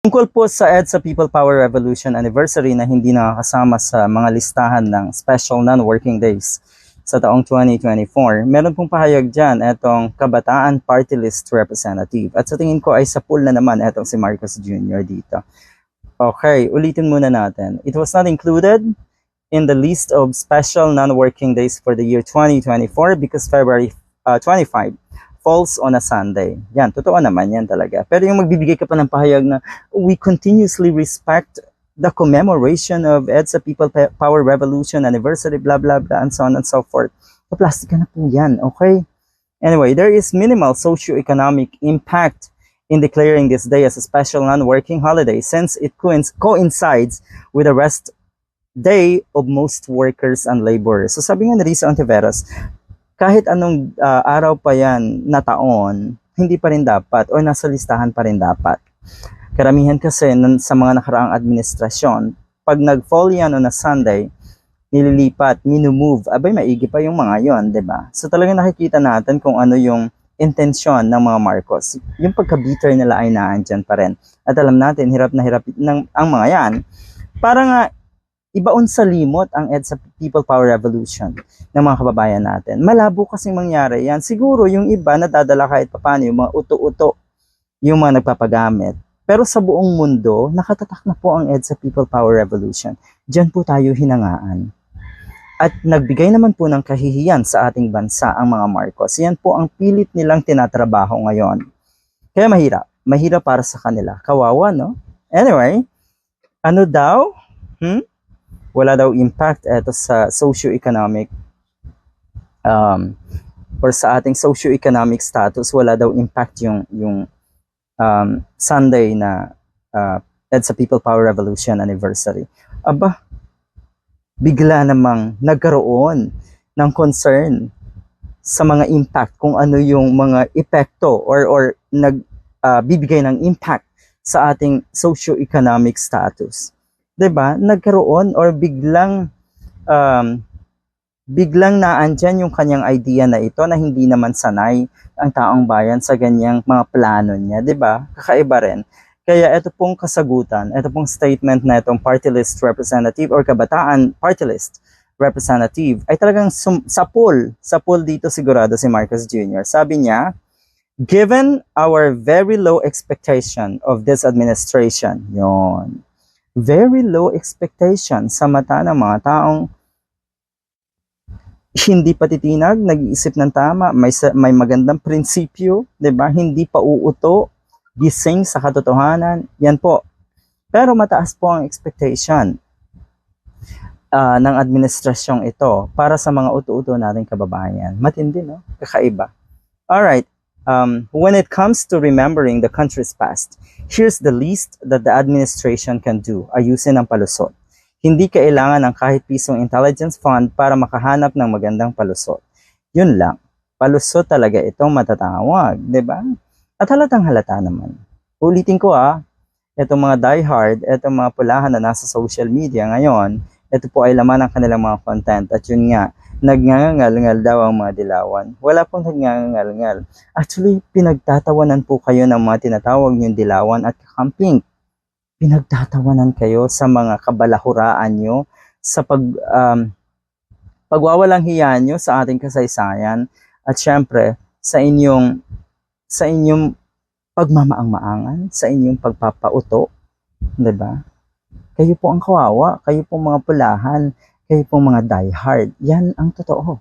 Tungkol po sa EDSA People Power Revolution Anniversary na hindi nakakasama sa mga listahan ng special non-working days sa taong 2024, meron pong pahayag dyan etong Kabataan Party List Representative. At sa tingin ko ay sa pool na naman etong si Marcos Jr. dito. Okay, ulitin muna natin. It was not included in the list of special non-working days for the year 2024 because February uh, 25 falls on a Sunday. Yan, totoo naman yan talaga. Pero yung magbibigay ka pa ng pahayag na we continuously respect the commemoration of EDSA People Power Revolution anniversary, blah, blah, blah, and so on and so forth. Kaplastic ka na po yan, okay? Anyway, there is minimal socio-economic impact in declaring this day as a special non-working holiday since it coinc- coincides with the rest day of most workers and laborers. So sabi nga ni Risa Ontiveros, kahit anong ah, araw pa yan na taon, hindi pa rin dapat or nasa listahan pa rin dapat. Karamihan kasi sa mga nakaraang administrasyon, pag nag-fall yan on a Sunday, nililipat, minumove, abay maigi pa yung mga yon, ba? So talagang nakikita natin kung ano yung intensyon ng mga Marcos. Yung pagka-bitter nila ay naandyan pa rin. At alam natin, hirap na hirap ng, ang mga yan. Para nga, ibaon sa limot ang EDSA People Power Revolution ng mga kababayan natin. Malabo kasing mangyari yan. Siguro yung iba nadadala kahit papano yung mga uto-uto, yung mga nagpapagamit. Pero sa buong mundo, nakatatak na po ang EDSA People Power Revolution. Diyan po tayo hinangaan. At nagbigay naman po ng kahihiyan sa ating bansa ang mga Marcos. Yan po ang pilit nilang tinatrabaho ngayon. Kaya mahirap. Mahirap para sa kanila. Kawawa, no? Anyway, ano daw? Hmm? Wala daw impact eto sa socio-economic um, or sa ating socio-economic status, wala daw impact yung yung um, Sunday na uh, EDSA People Power Revolution Anniversary. Aba, bigla namang nagkaroon ng concern sa mga impact kung ano yung mga epekto or or nag uh, bibigay ng impact sa ating socio-economic status. 'Di ba? Nagkaroon or biglang um, biglang naandyan yung kanyang idea na ito na hindi naman sanay ang taong bayan sa ganyang mga plano niya, 'di ba? Kakaiba rin. Kaya ito pong kasagutan, ito pong statement na itong party list representative or kabataan party list representative ay talagang sum- sa pool, sa pool dito sigurado si Marcos Jr. Sabi niya, given our very low expectation of this administration, yon very low expectation sa mata ng mga taong hindi patitinag, nag-iisip ng tama, may, may magandang prinsipyo, 'di ba? Hindi pa uuto, gising sa katotohanan, yan po. Pero mataas po ang expectation ah, ng administrasyong ito para sa mga uto-uto nating kababayan. Matindi, no? Kakaiba. Alright, um, when it comes to remembering the country's past, here's the least that the administration can do, ayusin ang palusot. Hindi kailangan ng kahit pisong intelligence fund para makahanap ng magandang palusot. Yun lang. Palusot talaga itong matatawag, di ba? At halatang halata naman. Ulitin ko ah, itong mga diehard, itong mga pulahan na nasa social media ngayon, ito po ay laman ng kanilang mga content. At yun nga, nagngangal-ngal daw ang mga dilawan. Wala pong nagngangal-ngal. Actually, pinagtatawanan po kayo ng mga tinatawag yung dilawan at kakamping. Pinagtatawanan kayo sa mga kabalahuraan nyo, sa pag, um, pagwawalang hiya nyo sa ating kasaysayan, at syempre, sa inyong sa inyong pagmamaang-maangan, sa inyong pagpapauto, 'di ba? Kayo po ang kawawa, kayo po mga pulahan, kayo po mga diehard. Yan ang totoo.